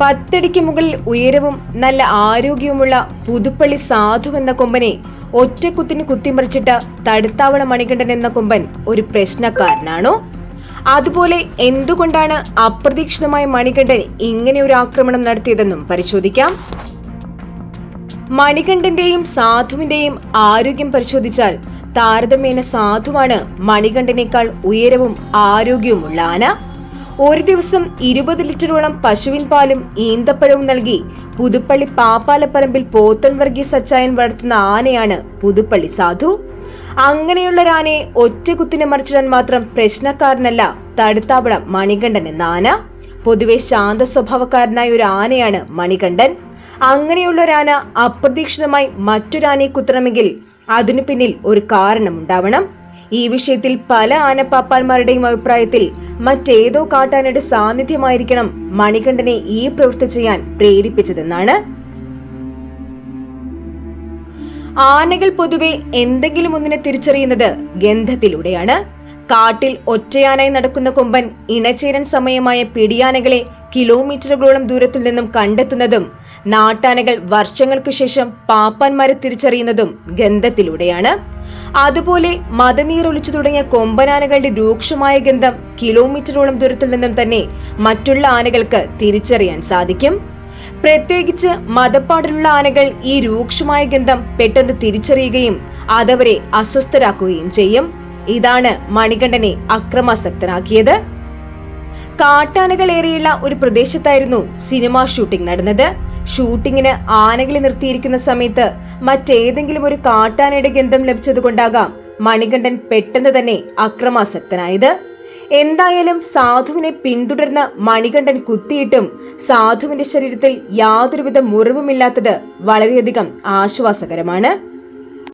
പത്തടിക്ക് മുകളിൽ ഉയരവും നല്ല ആരോഗ്യവുമുള്ള പുതുപ്പള്ളി സാധു എന്ന കൊമ്പനെ ഒറ്റക്കുത്തിന് കുത്തിമറിച്ചിട്ട് തടുത്താവള മണികണ്ഠൻ എന്ന കൊമ്പൻ ഒരു പ്രശ്നക്കാരനാണോ? അതുപോലെ എന്തുകൊണ്ടാണ് അപ്രതീക്ഷിതമായ മണികണ്ഠൻ ഇങ്ങനെ ഒരു ആക്രമണം നടത്തിയതെന്നും പരിശോധിക്കാം. മണികണ്ഠന്റെയും സാധുവിന്റെയും ആരോഗ്യം പരിശോധിച്ചാൽ താരതമ്യേന സാധുവാണ് മണികണ്ഠനേക്കാൾ ഉയരവും ആരോഗ്യവുമുള്ള ആന. ഒരു ദിവസം ഇരുപത് ലിറ്ററോളം പശുവിൻ പാലും ഈന്തപ്പഴവും നൽകി പുതുപ്പള്ളി പാപ്പാലപ്പറമ്പിൽ പോത്തൻ വർഗീസ് അച്ചായൻ വളർത്തുന്ന ആനയാണ് പുതുപ്പള്ളി സാധു. അങ്ങനെയുള്ള ഒരാനയെ ഒറ്റകുത്തിനെ മറിച്ചിടാൻ മാത്രം പ്രശ്നക്കാരനല്ല തടുത്താവളം മണികണ്ഠൻ എന്ന ആന. പൊതുവെ ശാന്ത സ്വഭാവക്കാരനായ ഒരു ആനയാണ് മണികണ്ഠൻ. അങ്ങനെയുള്ള ഒരാന അപ്രതീക്ഷിതമായി മറ്റൊരാനയെ കുത്തണമെങ്കിൽ അതിനു പിന്നിൽ ഒരു കാരണമുണ്ടാവണം. ഈ വിഷയത്തിൽ പല ആനപ്പാപ്പാന്മാരുടെയും അഭിപ്രായത്തിൽ മറ്റേതോ കാട്ടാനയുടെ സാന്നിധ്യമായിരിക്കണം മണികണ്ഠനെ ഈ പ്രവൃത്തി ചെയ്യാൻ പ്രേരിപ്പിച്ചതെന്നാണ്. ആനകൾ പൊതുവെ എന്തെങ്കിലും ഒന്നിനെ തിരിച്ചറിയുന്നത് ഗന്ധത്തിലൂടെയാണ്. കാട്ടിൽ ഒറ്റയാനായി നടക്കുന്ന കൊമ്പൻ ഇണചേരൻ സമയമായ പിടിയാനകളെ കിലോമീറ്ററുകളോളം ദൂരത്തിൽ നിന്നും കണ്ടെത്തുന്നതും നാട്ടാനകൾ വർഷങ്ങൾക്ക് ശേഷം പാപ്പാന്മാരെ തിരിച്ചറിയുന്നതും ഗന്ധത്തിലൂടെയാണ്. അതുപോലെ മതനീർ ഒലിച്ചു തുടങ്ങിയ കൊമ്പനാനകളുടെ രൂക്ഷമായ ഗന്ധം കിലോമീറ്ററോളം ദൂരത്തിൽ നിന്നും തന്നെ മറ്റുള്ള ആനകൾക്ക് തിരിച്ചറിയാൻ സാധിക്കും. പ്രത്യേകിച്ച് മതപ്പാടിലുള്ള ആനകൾ ഈ രൂക്ഷമായ ഗന്ധം പെട്ടെന്ന് തിരിച്ചറിയുകയും അതവരെ അസ്വസ്ഥരാക്കുകയും ചെയ്യും. ഇതാണ് മണികണ്ഠനെ അക്രമാസക്തനാക്കിയത്. കാട്ടാനകൾ ഏറെയുള്ള ഒരു പ്രദേശത്തായിരുന്നു സിനിമാ ഷൂട്ടിംഗ് നടന്നത്. ഷൂട്ടിങ്ങിന് ആനകളെ നിർത്തിയിരിക്കുന്ന സമയത്ത് മറ്റേതെങ്കിലും ഒരു കാട്ടാനയുടെ ഗന്ധം ലഭിച്ചതുകൊണ്ടാകാം മണികണ്ഠൻ പെട്ടെന്ന് തന്നെ അക്രമാസക്തനായത്. എന്തായാലും സാധുവിനെ പിന്തുടർന്ന് മണികണ്ഠൻ കുത്തിയിട്ടും സാധുവിന്റെ ശരീരത്തിൽ യാതൊരുവിധ മുറിവുമില്ലാത്തത് വളരെയധികം ആശ്വാസകരമാണ്.